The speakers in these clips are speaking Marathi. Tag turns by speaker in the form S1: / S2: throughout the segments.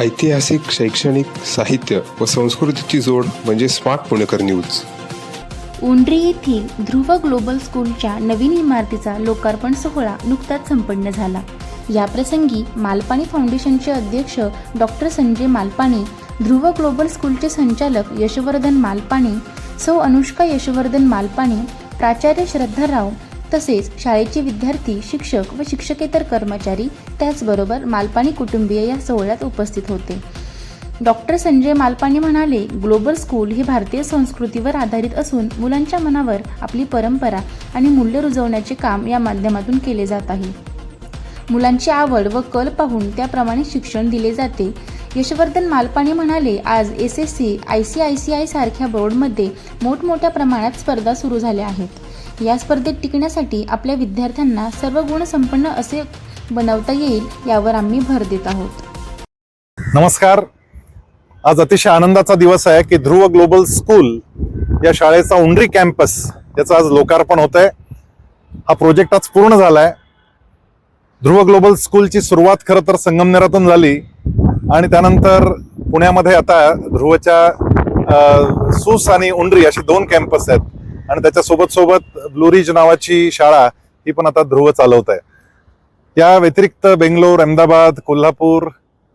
S1: ऐतिहासिक शैक्षणिक साहित्य व संस्कृतीची जोड म्हणजे स्मार्ट पुणेकर न्यूज.
S2: उंड्री येथील ध्रुव ग्लोबल स्कूलच्या नवीन इमारतीचा लोकार्पण सोहळा नुकताच संपन्न झाला. याप्रसंगी मालपाणी फाउंडेशनचे अध्यक्ष डॉक्टर संजय मालपाणी ध्रुव ग्लोबल स्कूलचे संचालक यशवर्धन मालपाणी सौ अनुष्का यशवर्धन मालपाणी प्राचार्य श्रद्धा राव तसेच शाळेचे विद्यार्थी शिक्षक व शिक्षकेतर कर्मचारी त्याचबरोबर मालपाणी कुटुंबीय या सोहळ्यात उपस्थित होते. डॉक्टर संजय मालपाणी म्हणाले ग्लोबल स्कूल हे भारतीय संस्कृतीवर आधारित असून मुलांच्या मनावर आपली परंपरा आणि मूल्य रुजवण्याचे काम या माध्यमातून केले जात आहे. मुलांची आवड व कल पाहून त्याप्रमाणे शिक्षण दिले जाते. यशवर्धन मालपाणी म्हणाले आज S S C I C I C I सारख्या बोर्डमध्ये मोठमोठ्या प्रमाणात स्पर्धा सुरू झाल्या आहेत. या स्पर्धेत टिकण्यासाठी आपल्या विद्यार्थ्यांना सर्व गुण संपन्न असे बनवता येईल यावर आम्ही भर देत आहोत.
S3: नमस्कार. आज अतिशय आनंदाचा दिवस आहे की ध्रुव ग्लोबल स्कूल या शाळेचा उंडरी कॅम्पस याचं आज लोकार्पण होत आहे हा प्रोजेक्ट आज पूर्ण झाला आहे ध्रुव ग्लोबल स्कूलची सुरुवात खरं तर संगमनेरातून झाली आणि त्यानंतर पुण्यामध्ये आता ध्रुवच्या सूस आणि उंडरी अशी दोन कॅम्पस आहेत. आणि त्याच्यासोबत सोबत ब्लुरिज नावाची शाळा ही पण आता ध्रुव चालवत आहे या व्यतिरिक्त बेंगलोर अहमदाबाद कोल्हापूर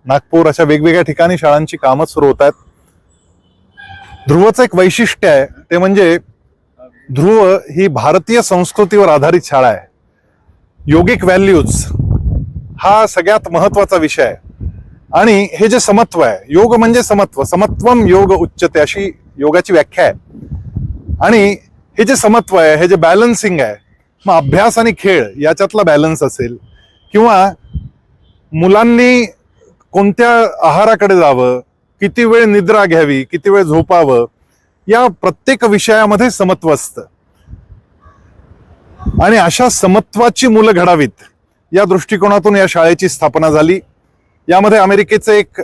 S3: नागपूर अशा वेगवेगळ्या ठिकाणी शाळांची कामं सुरू होत आहेत. ध्रुवचं एक वैशिष्ट्य आहे ते म्हणजे ध्रुव ही भारतीय संस्कृतीवर आधारित शाळा आहे. योगिक व्हॅल्यूज हा सगळ्यात महत्त्वाचा विषय आहे. आणि हे जे समत्व आहे योग म्हणजे समत्व समत्वम योग उच्चते अशी योगाची व्याख्या आहे. आणि हे जे समत्व आहे हे जे बॅलन्सिंग आहे मग अभ्यास आणि खेळ याच्यातला बॅलन्स असेल किंवा मुलांनी कोणत्या आहाराकडे जावं किती वेळ निद्रा घ्यावी किती वेळ झोपावं या प्रत्येक विषयामध्ये समत्व असतं. आणि अशा समत्वाची मुलं घडावीत या दृष्टिकोनातून या शाळेची स्थापना झाली. यामध्ये अमेरिकेचे एक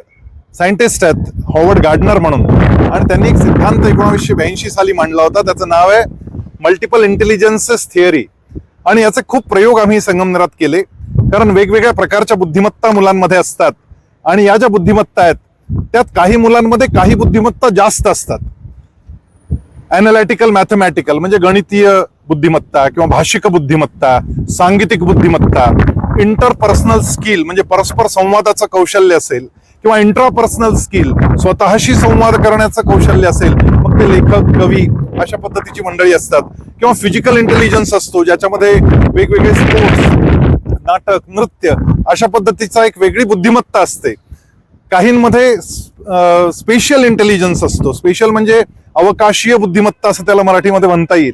S3: सायंटिस्ट आहेत हॉवर्ड गार्डनर म्हणून. आणि त्यांनी एक सिद्धांत एकोणीसशे ब्याऐंशी साली मांडला होता. त्याचं नाव आहे मल्टिपल इंटेलिजन्सेस थिअरी. आणि याचे खूप प्रयोग आम्ही संगमनेरात केले. कारण वेगवेगळ्या प्रकारच्या बुद्धिमत्ता मुलांमध्ये असतात. आणि या ज्या बुद्धिमत्ता आहेत त्यात काही मुलांमध्ये काही बुद्धिमत्ता जास्त असतात. अनालिटिकल मॅथमॅटिकल म्हणजे गणितीय बुद्धिमत्ता किंवा भाषिक बुद्धिमत्ता सांगीतिक बुद्धिमत्ता इंटरपर्सनल स्किल म्हणजे परस्पर संवादाचं कौशल्य असेल किंवा इंट्रापर्सनल स्किल स्वतःशी संवाद करण्याचं कौशल्य असेल मग ते लेखक कवी अशा पद्धतीची मंडळी असतात. किंवा फिजिकल इंटेलिजन्स असतो ज्याच्यामध्ये वेगवेगळे स्पोर्ट्स नाटक नृत्य अशा पद्धतीचा एक वेगळी बुद्धिमत्ता असते. काहींमध्ये स्पेशल इंटेलिजन्स असतो. स्पेशल म्हणजे अवकाशीय बुद्धिमत्ता असं त्याला मराठीमध्ये म्हणता येईल.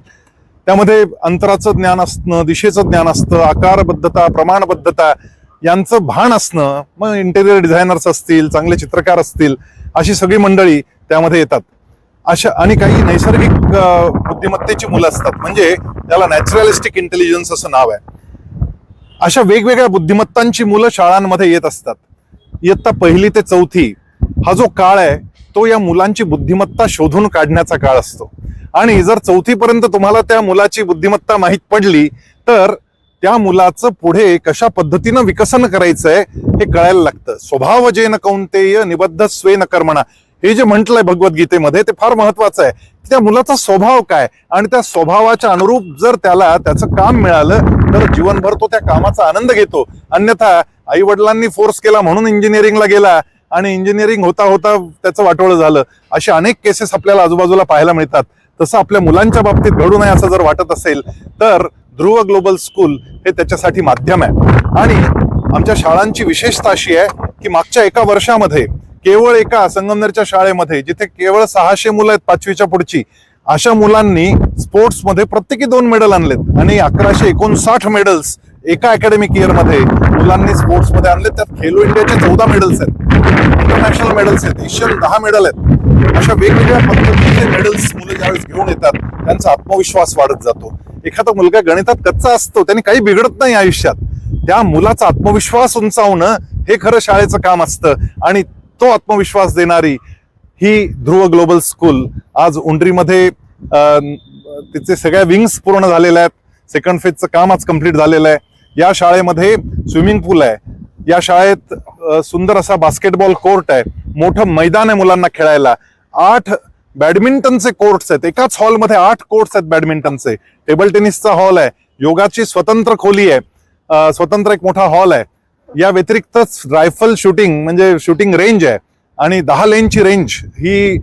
S3: त्यामध्ये अंतराचं ज्ञान असणं दिशेचं ज्ञान असतं आकारबद्धता प्रमाणबद्धता यांचं भान असणं मग इंटेरियर डिझायनर्स असतील चांगले चित्रकार असतील अशी सगळी मंडळी त्यामध्ये येतात. अशा आणि काही नैसर्गिक बुद्धिमत्तेची मुलं असतात. म्हणजे त्याला नॅचरलिस्टिक इंटेलिजन्स असं नाव आहे. अशा वेगवेगळ्या बुद्धिमत्तांची मुलं शाळांमध्ये येत असतात. इयत्ता पहिली ते चौथी हा जो काळ आहे तो या मुलांची बुद्धिमत्ता शोधून काढण्याचा काळ असतो. आणि जर चौथीपर्यंत तुम्हाला त्या मुलाची बुद्धिमत्ता माहीत पडली तर त्या मुलाचं पुढे कशा पद्धतीनं विकसन करायचं आहे हे कळायला लागतं. स्वभाव जे न कौंतेय निबद्ध स्वे न कर्मणा. हे जे म्हटलंय भगवद्गीतेमध्ये ते फार महत्वाचं आहे. की त्या मुलाचा स्वभाव काय? आणि त्या स्वभावाच्या अनुरूप जर त्याला त्याचं काम मिळालं तर जीवनभर तो त्या कामाचा आनंद घेतो. अन्यथा आई वडिलांनी फोर्स केला म्हणून इंजिनिअरिंगला गेला आणि इंजिनिअरिंग होता होता त्याचं वाटोळं झालं. असे अनेक केसेस आपल्याला आजूबाजूला पाहायला मिळतात. तसं आपल्या मुलांच्या बाबतीत घडू नये असं जर वाटत असेल तर ध्रुव ग्लोबल स्कूल हे त्याच्यासाठी माध्यम आहे. आणि आमच्या शाळांची विशेषता अशी आहे की मागच्या एका वर्षामध्ये केवळ एका संगमनेरच्या शाळेमध्ये जिथे केवळ सहाशे मुलं आहेत पाचवीच्या पुढची अशा मुलांनी स्पोर्ट्समध्ये प्रत्येकी दोन मेडल आणलेत आणि अकराशे एकोणसाठ मेडल्स एका अकॅडमिक इयरमध्ये मुलांनी स्पोर्ट्समध्ये आणले त्यात खेलो इंडियाचे चौदा मेडल्स आहेत इंटरनॅशनल मेडल्स आहेत एशियन दहा मेडल आहेत. अशा वेगवेगळ्या पद्धतीचे मेडल्स मुलं ज्यावेळेस घेऊन येतात त्यांचा आत्मविश्वास वाढत जातो. एखादा मुलगा गणितात कच्चा असतो त्याने काही बिघडत नाही आयुष्यात. त्या मुलाचा आत्मविश्वास उंचावणं हे खरं शाळेचं काम असतं. आणि तो आत्मविश्वास देणारी ही ध्रुव ग्लोबल स्कूल आज उंडरीमध्ये तिचे सगळ्या विंग्स पूर्ण झालेल्या आहेत. सेकंड फेजचं काम आज कंप्लीट झालेलं आहे. या शाळेमध्ये स्विमिंग पूल आहे. या शाळेत सुंदर असा बास्केटबॉल कोर्ट आहे. मोठं मैदान आहे मुलांना खेळायला. आठ बॅडमिंटनचे कोर्ट्स आहेत. एकाच हॉलमध्ये आठ कोर्ट्स आहेत बॅडमिंटनचे. टेबल टेनिसचा हॉल आहे. योगाची स्वतंत्र खोली आहे. स्वतंत्र एक मोठा हॉल आहे. या व्यतिरिक्तच रायफल शूटिंग म्हणजे शूटिंग रेंज आहे. आणि दहा लेनची रेंज ही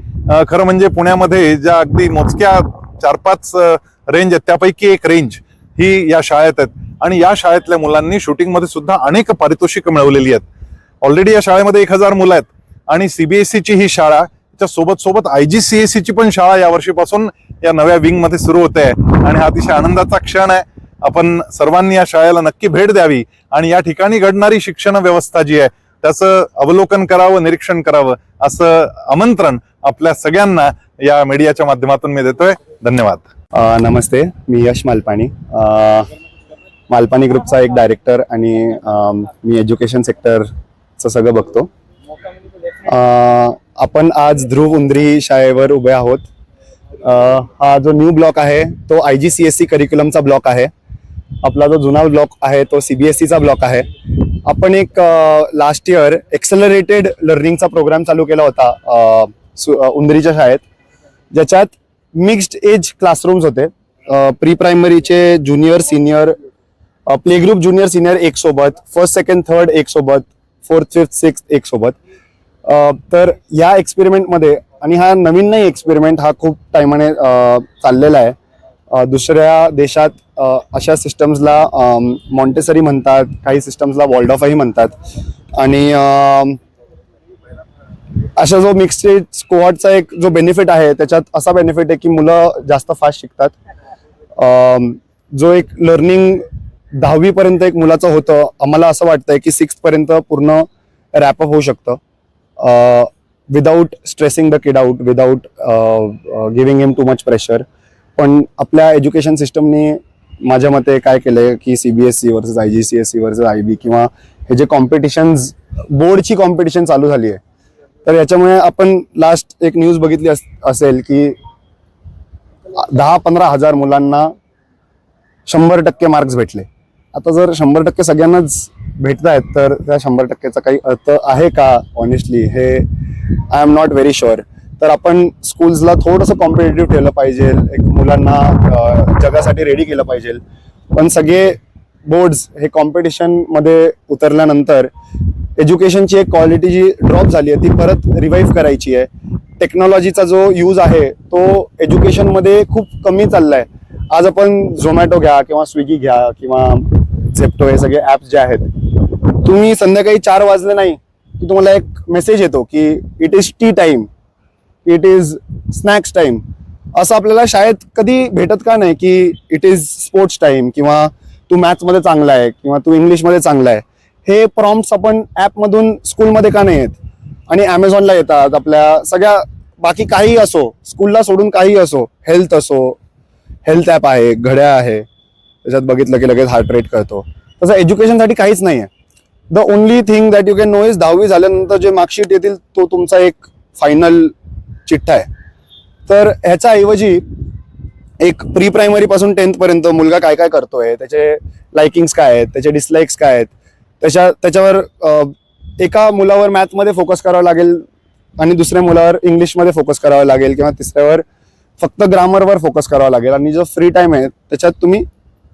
S3: खरं म्हणजे पुण्यामध्ये ज्या अगदी मोजक्या चार पाच रेंज आहेत त्यापैकी एक रेंज ही या शाळेत आहेत. आणि या शाळेतल्या मुलांनी शूटिंगमध्ये सुद्धा अनेक पारितोषिकं मिळवलेली आहेत. ऑलरेडी या शाळेमध्ये एक हजार मुलं आहेत. आणि सीबीएसईची ही शाळा त्याच्या सोबत सोबत आय जी सी एस ची पण शाळा यावर्षीपासून या नव्या विंगमध्ये सुरू होते. आहे आणि हा अतिशय आनंदाचा क्षण आहे. आपण सर्वांनी या शाळेला नक्की भेट द्यावी. आणि या ठिकाणी घडणारी शिक्षण व्यवस्था जी आहे त्याचं अवलोकन करावं निरीक्षण करावं असं आमंत्रण आपल्या सगळ्यांना या मीडियाच्या माध्यमातून मी देतोय. धन्यवाद.
S4: नमस्ते. मी यश मालपाणी. मालपाणी ग्रुपचा एक डायरेक्टर आणि मी एज्युकेशन सेक्टरचं सगळं बघतो. आपण आज ध्रुव उंदरी शाळेवर उभे आहोत. हा जो न्यू ब्लॉक आहे तो I G C S C करिक्युलमचा block आहे. आपला जो जुना ब्लॉक आहे तो सी बी एस सीचा ब्लॉक आहे. आपण एक लास्ट इयर एक्सेलरेटेड लर्निंगचा प्रोग्राम चालू केला होता सु- उंदरीच्या शाळेत. ज्याच्यात मिक्स्ड एज क्लासरूम्स होते. Pre प्रायमरीचे junior senior play group junior senior एक सोबत फर्स्ट सेकंड थर्ड एक सोबत फोर्थ फिफ्थ सिक्स एक सोबत. तर या एक्सपेरिमेंटमध्ये आणि हा नवीन नाही एक्सपेरिमेंट हा खूप टायमाने चाललेला आहे. दुसऱ्या देशात अशा सिस्टम्सला मॉन्टेसरी म्हणतात काही सिस्टम्सला वॉल्डॉफही म्हणतात. आणि अशा जो मिक्स स्कोअटचा एक जो बेनिफिट आहे त्याच्यात असा बेनिफिट आहे की मुलं जास्त फास्ट शिकतात. जो एक लर्निंग दहावीपर्यंत एक मुलाचं होतं आम्हाला असं वाटतंय की सिक्स्थपर्यंत पूर्ण रॅपअप होऊ शकतं. Without stressing the kid out without giving him too much pressure पण आपल्या एज्युकेशन सिस्टमने माझ्या मते काय केलंय की CBSE versus I G C S C versus I B किंवा हे जे कॉम्पिटिशन्स बोर्डची कॉम्पिटिशन चालू झाली आहे. तर याच्यामुळे आपण लास्ट एक न्यूज बघितली अस- असेल की दहा पंधरा हजार मुलांना शंभर टक्के मार्क्स भेटले. आता जर शंभर टक्के सगळ्यांनाच भेटत आहेत तर त्या शंभर टक्केचा काही अर्थ आहे का ऑनेस्टली हे I am not very sure तर आपण स्कूल्सला थोडंसं कॉम्पिटेटिव्ह ठेवलं पाहिजे एक मुलांना जगासाठी रेडी केलं पाहिजे. पण सगळे बोर्ड्स हे कॉम्पिटिशनमध्ये उतरल्यानंतर एज्युकेशनची एक क्वालिटी जी ड्रॉप झाली आहे ती परत रिवाईव्ह करायची आहे. टेक्नॉलॉजीचा जो यूज आहे तो एज्युकेशनमध्ये खूप कमी चाललाय. आज आपण झोमॅटो घ्या किंवा स्विगी घ्या किंवा झेप्टो हे सगळे ॲप्स जे आहेत तुम्ही संध्याकाळी चार वाजले नाही की तुम्हाला एक मेसेज येतो की it is tea time it is snacks time असं आपल्याला शाळेत कधी भेटत का नाही की इट इज स्पोर्ट्स टाईम किंवा तू मॅथ्समध्ये चांगला आहे किंवा तू इंग्लिशमध्ये चांगला आहे. हे प्रॉम्प्स आपण ॲपमधून स्कूलमध्ये का नाही येत? आणि ॲमेझॉनला येतात आपल्या सगळ्या बाकी काही असो स्कूलला सोडून काही असो हेल्थ असो हेल्थ ॲप आहे घड्या आहे त्याच्यात बघितलं की लगेच हार्ट रेट कळतो. तसं एज्युकेशनसाठी काहीच नाही आहे the only thing that you can know is दहावी झाल्यानंतर जे मार्कशीट येतील तो तुमचा एक फायनल चिठ्ठा आहे. तर ह्याच्याऐवजी एक प्री प्रायमरी पासून टेन्थ पर्यंत मुलगा काय काय करतोय त्याचे लाइकिंग्स काय आहेत त्याचे डिसलाईक्स काय आहेत त्याच्या त्याच्यावर एका मुलावर मॅथमध्ये फोकस करावं लागेल आणि दुसऱ्या मुलावर इंग्लिशमध्ये फोकस करावं लागेल किंवा तिसऱ्यावर फक्त ग्रामरवर फोकस करावा लागेल. आणि जो फ्री टाइम आहे त्याच्यात तुम्ही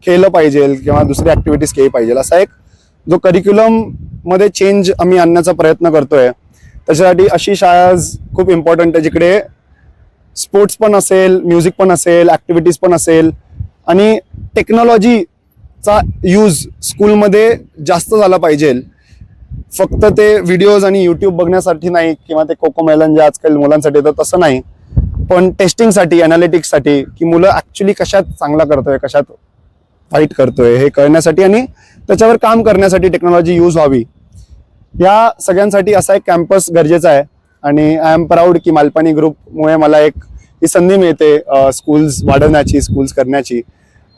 S4: खेळलं पाहिजे किंवा दुसरी ऍक्टिव्हिटीज केली पाहिजे असा एक जो करिक्युलममध्ये चेंज आम्ही आणण्याचा प्रयत्न करतोय. त्याच्यासाठी अशी शाळा खूप इम्पॉर्टंट आहे जिकडे स्पोर्ट्स पण असेल म्युझिक पण असेल ॲक्टिव्हिटीज पण असेल आणि टेक्नॉलॉजीचा यूज स्कूलमध्ये जास्त झाला पाहिजे. फक्त ते व्हिडिओज आणि यूट्यूब बघण्यासाठी नाही किंवा ते कोको मेलन जे आजकाल मुलांसाठी येतं तसं नाही. पण टेस्टिंगसाठी अनालिटिक्ससाठी की मुलं ॲक्च्युली कशात चांगला करतोय कशात वाईट करतोय हे कळण्यासाठी आणि त्याच्यावर काम करण्यासाठी टेक्नॉलॉजी यूज व्हावी. या सगळ्यांसाठी असा एक कॅम्पस गरजेचा आहे. आणि आय एम प्राऊड की मालपाणी ग्रुपमुळे मला एक ही संधी मिळते स्कूल्स वाढवण्याची स्कूल्स करण्याची.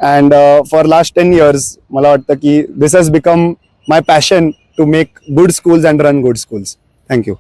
S4: And for last ten years मला वाटतं की this has become my passion to make good schools and run good schools thank you